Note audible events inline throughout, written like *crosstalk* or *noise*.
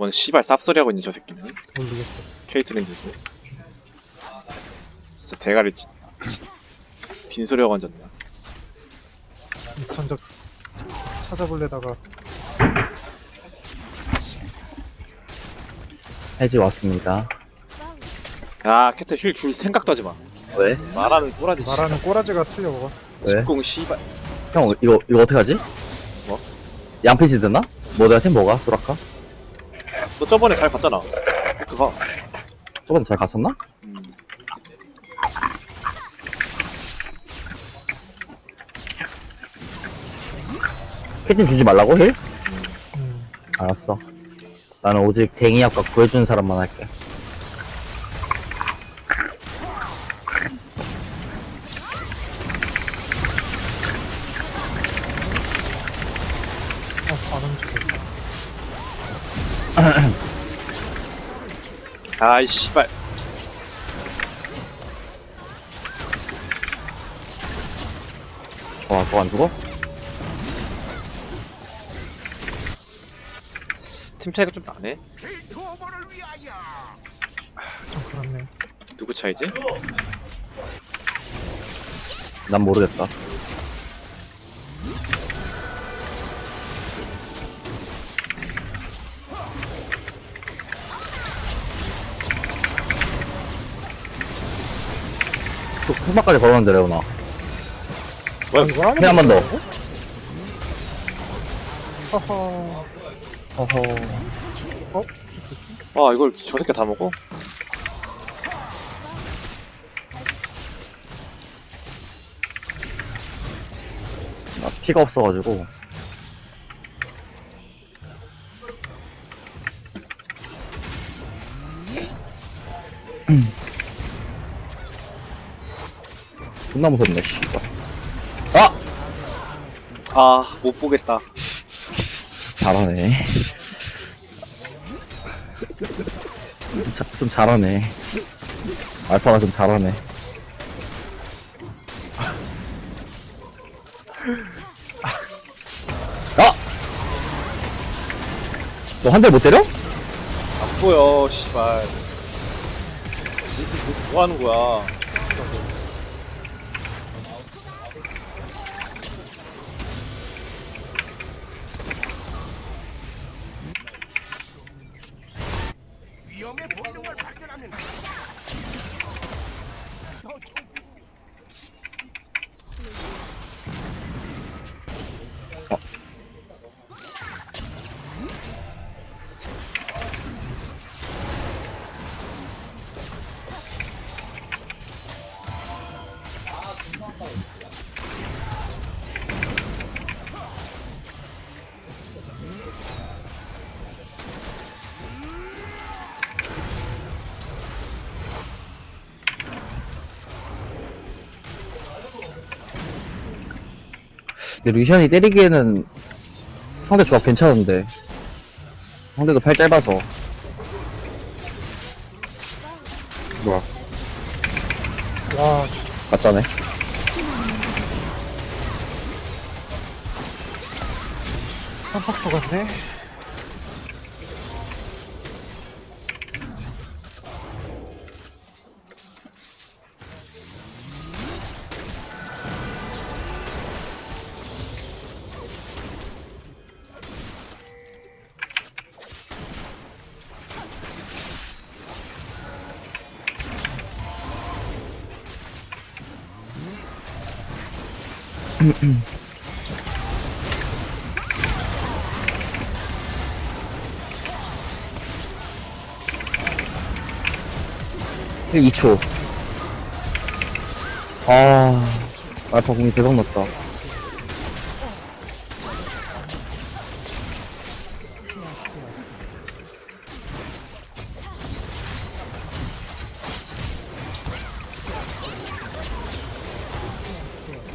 뭔 씨발 쌉소리 하고 있는 저 새끼는 모르겠어. 케이트린 들고 진짜 대가리 치- 빈소리하고 앉았네 전적 찾아볼래다가 해지 왔습니다. 야 캐트 힐 줄 생각도 하지마 왜? 말하는 꼬라지 말하는 꼬라지가 틀려 먹었어. 왜? 직공 씨발 형 이거 이거 어떻게 하지? 뭐? 양피지 드나? 뭐 내가 템 뭐가? 소라카? 너 저번에 잘 봤잖아 그거 저번에 잘 갔었나? 음. 캐틴 주지 말라고 힐? 음. 알았어. 나는 오직 댕이 아까 구해주는 사람만 할게. 아이 씨발 좋아, 그거 안 죽어? 팀 차이가 좀 나네 좀 그렇네. 누구 차이지? 난 모르겠다. 그 토막까지 걸었는데 레오나 이거 하는 힐한번 더. 허허. 어허 아 이걸 저 새끼 다 먹어? 나 피가 없어가지고 존나 무섭네 씨발. 아! 아 못 보겠다. 잘하네. 좀, 자- 좀 잘하네. 알파가 좀 잘하네. 아! 너 한 대 못 때려? 안 보여 씨발. 뭐, 뭐 하는 거야 근데 루시안이 때리기에는 상대 조합 괜찮은데. 상대도 팔 짧아서. 뭐야 와, 맞다네 깜빡 속았네. 2초. 아 알파 공이 대박 났다.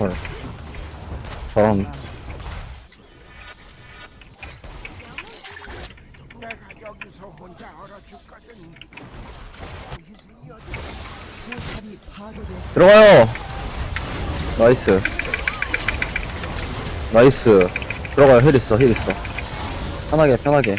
헐 저런 들어가요. 나이스. 나이스. 들어가요. 힐 있어. 힐 있어. 편하게 편하게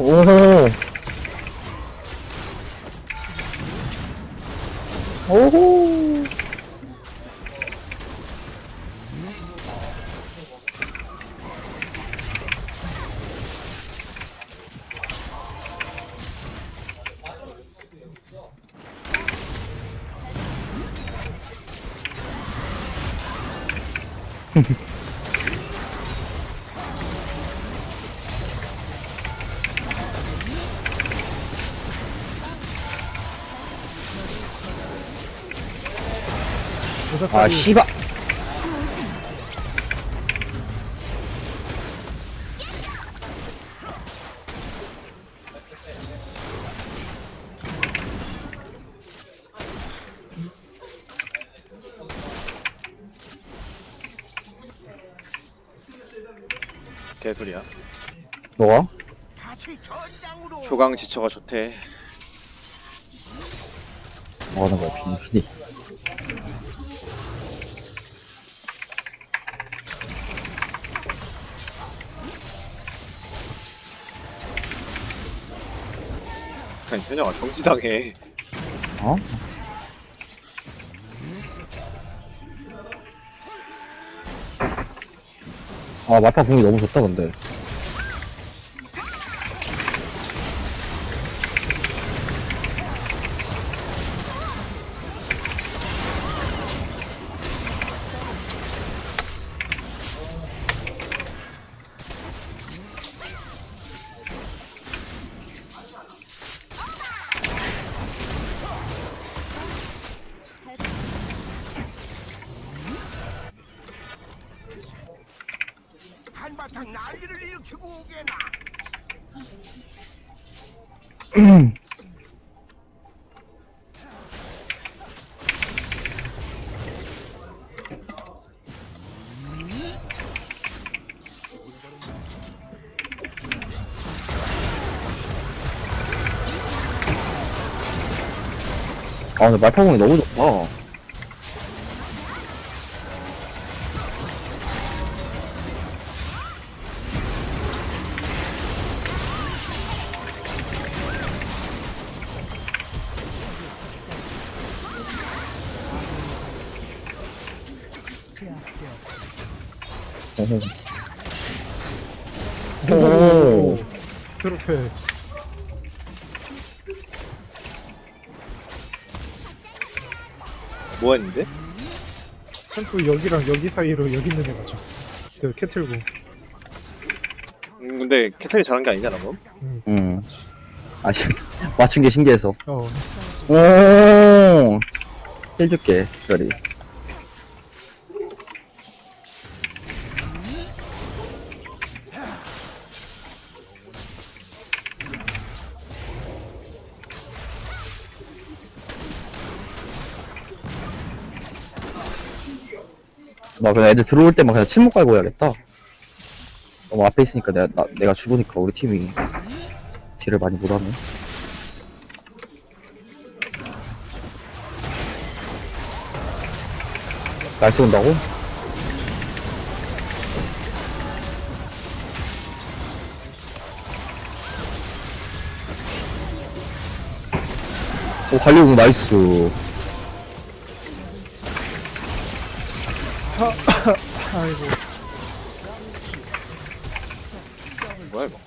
오호. 오호. 아, 여자까지 씨발. 개소리야. 뭐가? 효강 지처가 좋대. 뭐 하는 거야, 빈신이. 현영아 정지당해. 어? 아, 마파 공이 너무 좋다, 근데. 난리를 일으키고 오게나. 아, 근데 마파 공이 너무 좋다. 챔프 여기랑 여기 사이로 여기 있는 애 맞췄어 그 캐틀고 음, 근데 캐틀이 잘한 게 아니잖아 그럼. 음. 아, 신, 맞춘 게 신기해서. 어 오! 해줄게, 별이. 나 그냥 애들 들어올 때만 그냥 침묵 깔고 해야겠다. 너무 앞에 있으니까 내가, 나, 내가 죽으니까 우리 팀이 딜을 많이 못하네. 날씨 온다고? 오, 관리공 나이스. 아이고 뭐야 이거?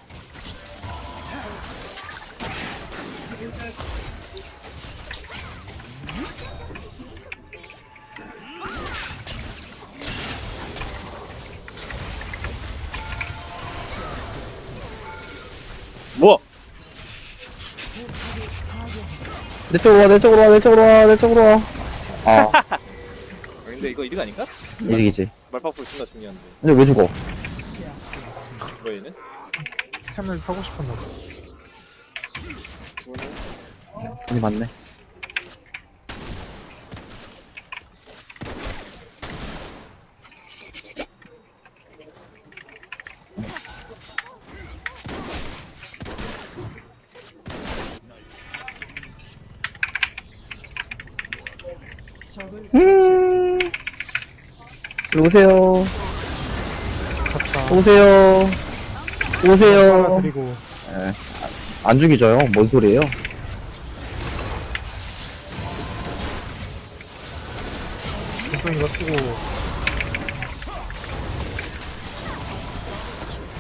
뭐? 내 쪽으로 와, 내 쪽으로 와, 내 쪽으로 와, 내 쪽으로 와. 아, *laughs* 근데 이거 이득 아닌가? 이득이지. 말파풀 존나 중요한데. 근데 왜 죽어? 뭐 얘는? 템을 하고 싶었나 봐 죽었네. 돈이 많네. 오세요. 갔다. 오세요. 오세요. 빨아들이고. 안 죽이져요. 뭔 소리예요? 김성이가 쓰고.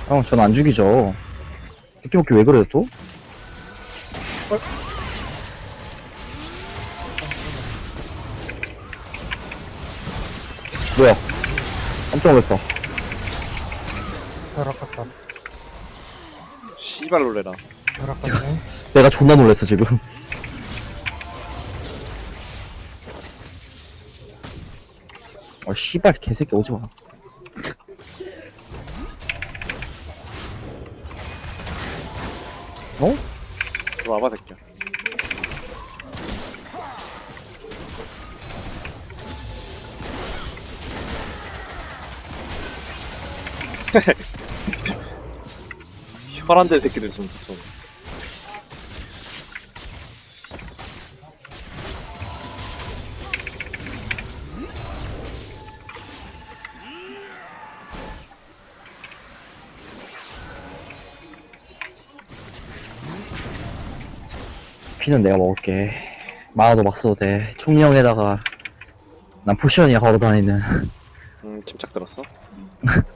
형, 전 안 죽이죠. 새끼먹기 왜 그래요, 또? 뭐야? 깜짝 놀랐다. 벼락 갔다. 씨발 놀래라. 벼락 갔네. 내가 존나 놀랐어, 지금. 어, 씨발, 개새끼 오지 마. 혈안된 새끼들 좀 좀. 피는 내가 먹을게. 만화도 막 써도 돼. 총령에다가, 난 포션이야, 걸어다니는. 음 침착 들었어. *laughs*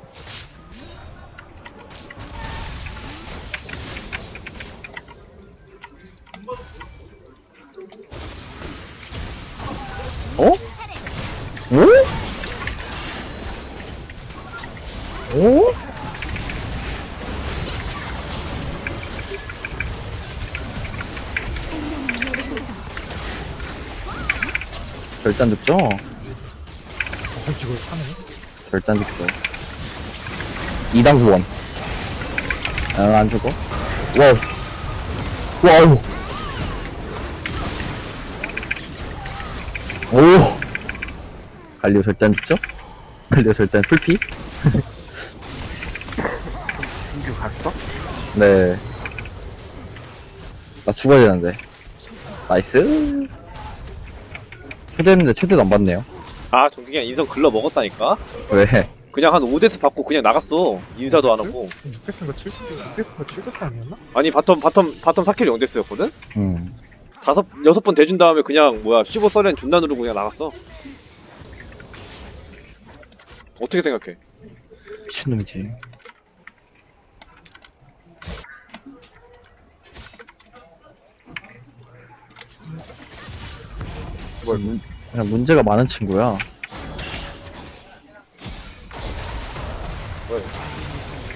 어? 오? 오? 절단? 어, 이걸 사네. 절단 죽죠. 2당 구원. 아, 안 죽어? 와우. 와우. 안 죽죠? 갈리오 절대 안 풀피? 이거 갔어? 네. 나 죽어야 되는데. 나이스. 초대했는데 초대도 안 받네요. 아 정규기가 인성 글러 먹었다니까. 왜? 그냥 한 5데스 받고 그냥 나갔어. 인사도 안 하고. 6대스인가 7대스, 6대스인가 7대스 아니었나? 아니 바텀 바텀 바텀 4킬 0데스였거든? 음. 다섯 여섯 번 대준 다음에 그냥 뭐야 15 서렌 존나 누르고 그냥 나갔어. 어떻게 생각해? 미친놈이지. 뭘, 문, 그냥 문제가 많은 친구야. 왜?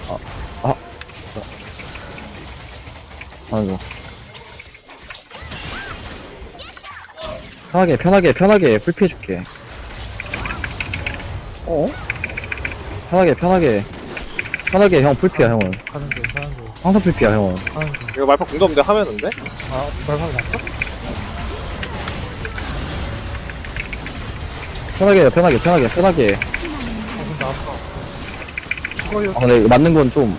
아, 아. 아이고. 편하게, 편하게, 편하게 풀피해줄게. 어? 편하게, 편하게. 편하게, 형, 풀피야, 형은. 가는 중, 가는 중, 항상 풀피야, 형은. 가는 중. 이거 말파 공감대 하면은데? 아, 말하고 났어? 편하게, 편하게, 편하게, 편하게. 아, 근데 아까. 죽어요. 아, 근데 이거 맞는 건 좀,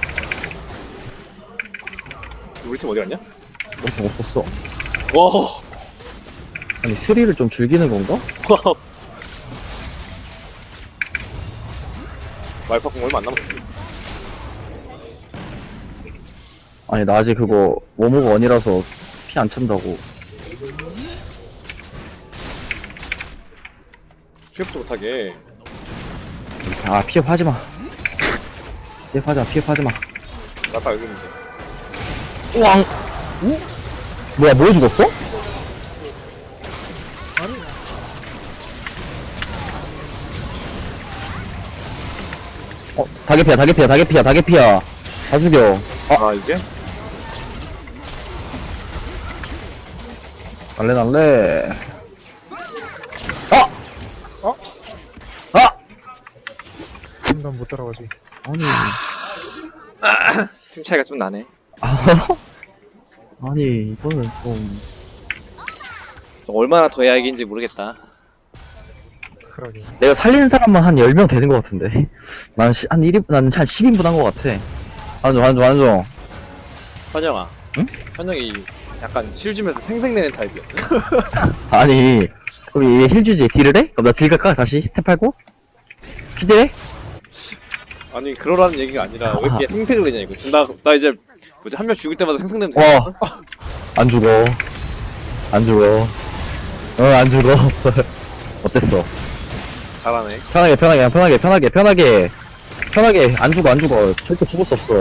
우리 팀 어디 갔냐? 없- 없었어. 와, 아니, 스릴을 좀 즐기는 건가? *laughs* 말파 공 얼마 안 남았어. 아니, 나 아직 그거, 워모가 원이라서 피 안 찬다고. 취업도 못하게. 아, 피해 하지 마. 피해 하지 마, 피해 하지 마. 말파 여기 있는데. 우왕! 우? 뭐야, 뭐 죽었어? 다개피야, 다개피야, 다개피야, 다개피야. 다 죽여. 아, 이게? 날래, 날래. 아! 어? 아! 순간 못 따라가지. 아니, 팀 차이가 좀 나네. 아니, 이거는 좀. 얼마나 더 해야 이긴지 모르겠다. 그러게. 내가 살리는 사람만 한 10명 되는 것 같은데. *laughs* 나는 시, 한 1인, 나는 한 10인분 한 것 같아. 한종, 한종, 한종. 현영아. 응? 현영이 약간 실 주면서 생색내는 타입이었거든? *laughs* 아니, 그럼 얘 힐 주지 딜을 해? 그럼 나 딜 갈까 다시 탭 팔고 퀴딜해? 아니 그러라는 얘기가 아니라 왜 이렇게 생색을 내냐 이거 나, 나 이제 뭐지 한 명 죽을 때마다 생색내면 되겠다 와안 죽어 안 죽어 어 안 죽어 *laughs* 어땠어 잘하네. 편하게 편하게 편하게 편하게 편하게. 편하게. 안 죽어 안 죽어. 절대 죽을 수 없어.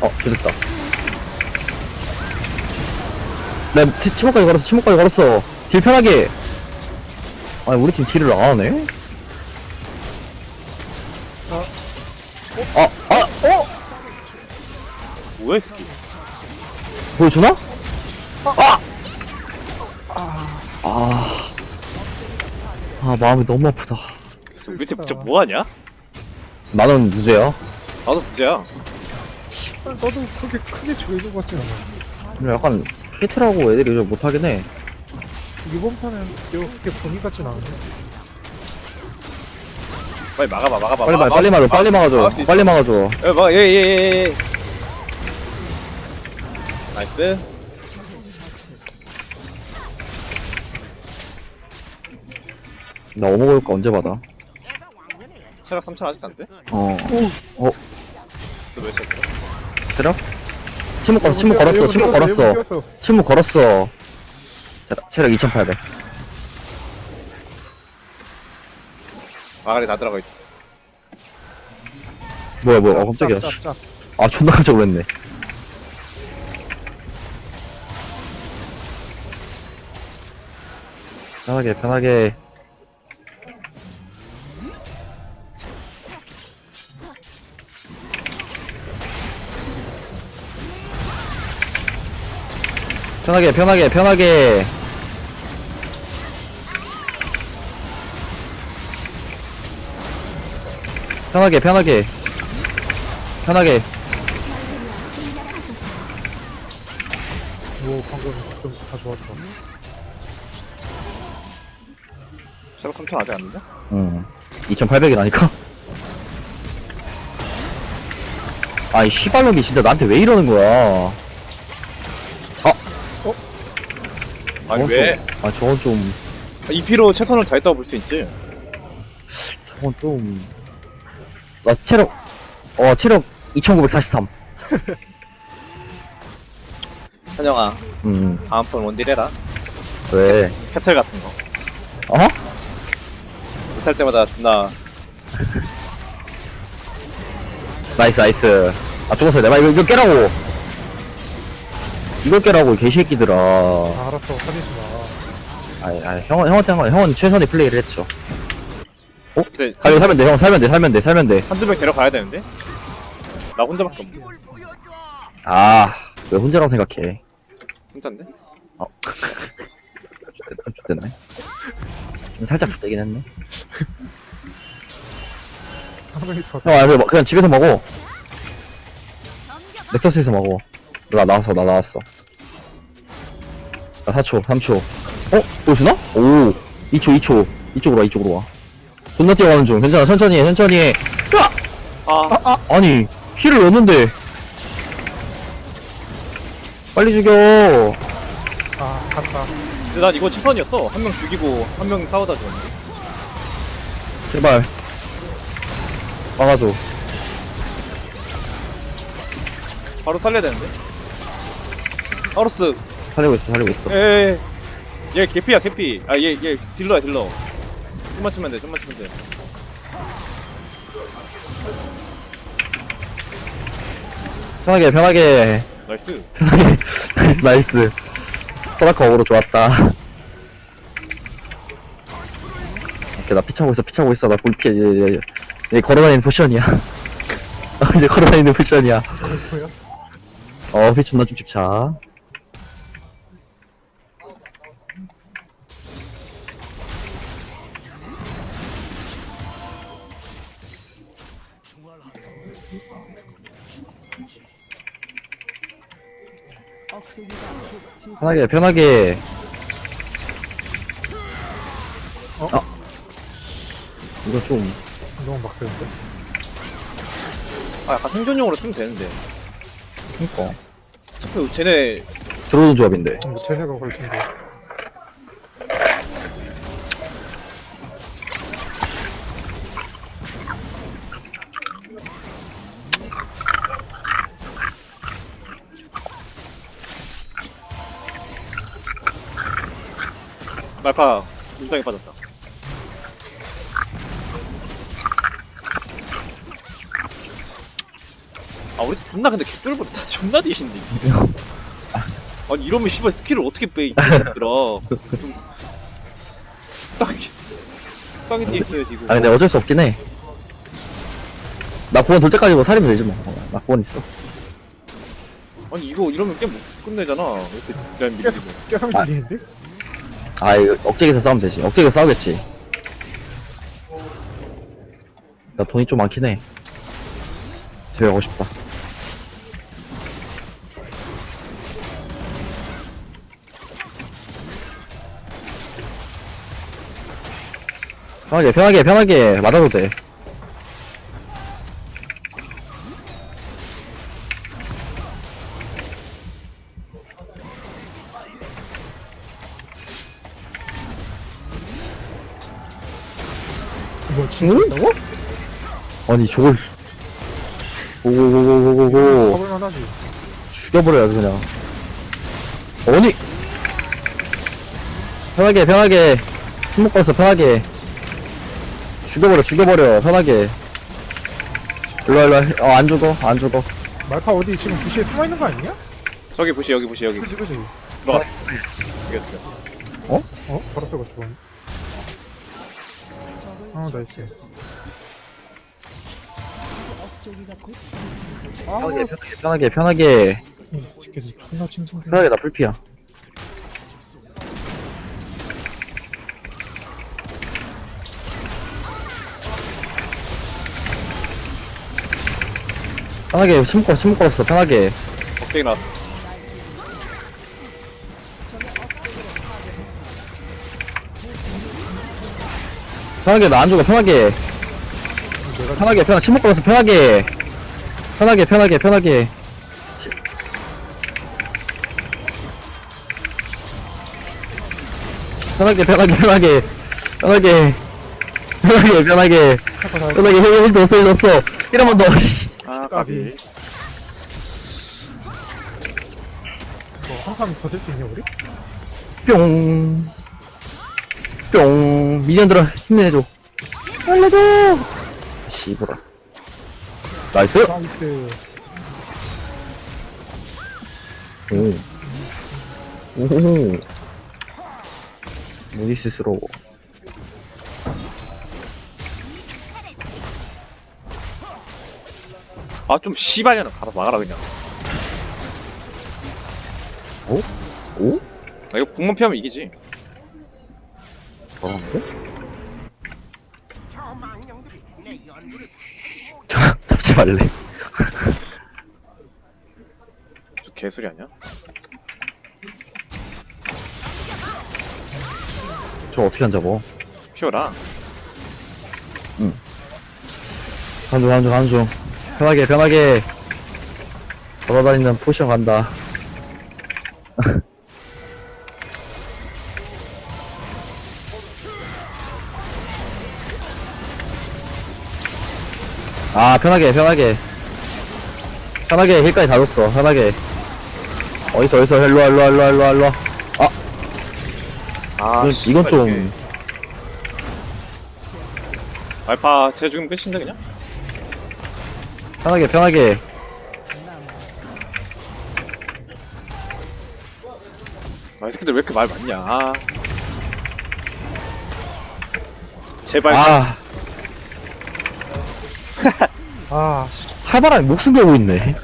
어 죽였다. 나 치- 치목까지 걸었어 치목까지 걸었어. 딜 편하게. 아니 우리 팀 딜을 안 하네? 아, 아, 어? 뭐야 이 새끼? 보여주나? 아! 아, 아, 마음이 너무 아프다. 밑에 진짜 뭐하냐? 나는 무죄야. 나도 아, 나도 크게 크게 조여준 것 같진 않아. 근데 약간 케이트라고 애들이 좀 못하긴 해. 이번 판은 이렇게 본인 같진 않은데. 빨리 막아봐 막아봐 빨리 막, 빨리 막아, 막아, 빨리 막아줘. 빨리 막아줘. 예, 막아 예예 예 나이스 나 어머 걸까 언제 받아? 체력 3천 아직 안 돼? 어, 너몇 쳤어? 그래? 침묵 걸었어, 침묵 걸었어, 침묵 걸었어. 걸었어. 침묵 걸었어. 자, 체력 2800. 마가리 다 들어가 있다 뭐야, 뭐야, 어, 깜짝이야. 씨. 짭짭짭. 아, 존나 깜짝 놀랐네. 편하게, 편하게. 편하게, 편하게, 편하게. 편하게, 편하게. 편하게. 오 방금 좀 다 좋았다. 체력 3천 아직 안 된다? 응. 2800이라니까? 아이, 씨발놈이 진짜 나한테 왜 이러는 거야. 아니 저건 왜? 좀- 아, 저건 좀, 이 피로 최선을 다했다고 볼 수 있지 저건 좀. 나 체력, 어, 체력 2943. *laughs* 현영아 음, 다음 번 원딜 해라 왜? 캐틀 같은 거 어? 못할 때마다 존나 *laughs* 나이스, 나이스. 아, 죽었어. 내가 이거, 이거 깨라고. 이거 깨라고, 이 개새끼들아. 아, 알았어 화내지 마. 아이, 아이, 형, 형한테 한 건, 형은 최선의 플레이를 했죠. 근데 살면, 살면 돼, 형, 살면 돼, 살면 돼, 살면 돼. 한두 명 데려가야 되는데? 나 혼자밖에 없네. 아, 왜 혼자라고 생각해. 혼잔데? 좋됐네. *laughs* 살짝 좋되긴 했네. 한 명이 더. 형, 아, 그냥 집에서 먹어. 넥서스에서 먹어. 나 나왔어, 나 나왔어. 나 4초, 3초. 어? 보여주나? 오, 2초, 2초. 이쪽으로 와, 이쪽으로 와. 존나 뛰어가는 중. 괜찮아, 천천히 해, 천천히 해. 으아! 아 아니, 힐을 넣었는데. 빨리 죽여. 아 갔다. 근데 난 이거 최선이었어 한 명 죽이고 한 명 싸우다 죽었는데 제발. 막아줘. 바로 살려야 되는데 하우스 살리고 있어, 살리고 있어. 에얘 얘 개피야 개피 아 얘 얘 딜러야 딜러 좀만 치면 돼 좀만 치면 돼 편하게, 편하게. 나이스 편하게. *laughs* 나이스, 나이스. 소라카 어그로 좋았다. 오케이, 나 피차고 있어, 피차고 있어. 나 볼피, 얘, 얘, 얘 걸어다니는 포션이야. *laughs* 아, 이제 걸어다니는 포션이야. 어, 피 존나 쭉쭉 차. 편하게, 편하게. 어? 아. 이거 좀, 너무 막 세운데. 아 약간 생존용으로 쓰면 되는데 그니까. 어차피 쟤네 들어오는 조합인데. 뭐 쟤네가 걸 텐데. 말파 눈덩이 빠졌다. 아 우리 존나 근데 개쫄보다. *laughs* 존나 뒤신데 아니 이러면 씨발 스킬을 어떻게 빼 이들아. *laughs* 좀 땅이 땅이 뒤에 있어야지 이거 아 근데 어쩔 수 없긴 해 나 구원 돌 때까지 뭐 살이면 되지 뭐나 구원 있어. 아니 이거 이러면 게임 못 끝내잖아. 이렇게 그냥 밀리고 깨성 아. 들리는데? 아 이거 억제기에서 싸우면 되지. 억제기에서 싸우겠지. 나 돈이 좀 많긴 해. 집에 가고 싶다. 편하게 편하게 편하게 맞아도 돼 뭐 진짜다고? 아니 저걸 가볼만 하지. 죽여버려야지 그냥. 어니! 편하게 편하게. 침묵 걸어서 편하게. 죽여버려 죽여버려. 편하게. 일로와 일로와. 어안 죽어 안 죽어. 말파 어디 지금 부시에 숨어 있는 거 아니냐? 저기 부시 여기 부시 여기 그지 그지. 죽여 죽여 어? 바로 쏘가 죽었네. 아 나이스. 아, 편하게 편하게 편하게 편하게. 계속 존나 칭칭. 편하게 나 풀피야. 편하게 걸어 침묵 걸었어 편하게. 갑자기 나왔어 편하게 나 안 죽어 편하게 편하게 편하게 침묵 걸어서 편하게 편하게 편하게 편하게 편하게 편하게 편하게 편하게 편하게 편하게 편하게 힐 넣었어 힐 넣었어 이러면 너 아 까비. 뭐 한판 버틸 수 있냐 우리? 뿅. 뿅. 미니언들아, 힘내줘. 알려줘! 씨부라. 나이스! 나이스. 오. 오호. 무디스스러워. 아 좀 씨발년아 가서 막아라 그냥 오? 아 이거 궁만 피하면 이기지 *laughs* 자, 잡지 말래. 저 개소리 아니야? 저 어떻게 안 잡어? 피워라 한중, 한중, 한중. 편하게, 편하게. 돌아다니는 포션 간다. *laughs* 아, 편하게, 편하게. 편하게, 힐까지 다 줬어, 편하게. 어디서, 어디서, 일로와, 일로와, 일로와, 일로와, 일로와. 아 이건, 씨발, 이건 좀, 이게. 알파 쟤 죽으면 끝인데 그냥? 편하게, 편하게. 아, 이 새끼들 왜 이렇게 말 많냐. 아. 제발. 아, 아, 칼바람이 목숨 걸고 있네.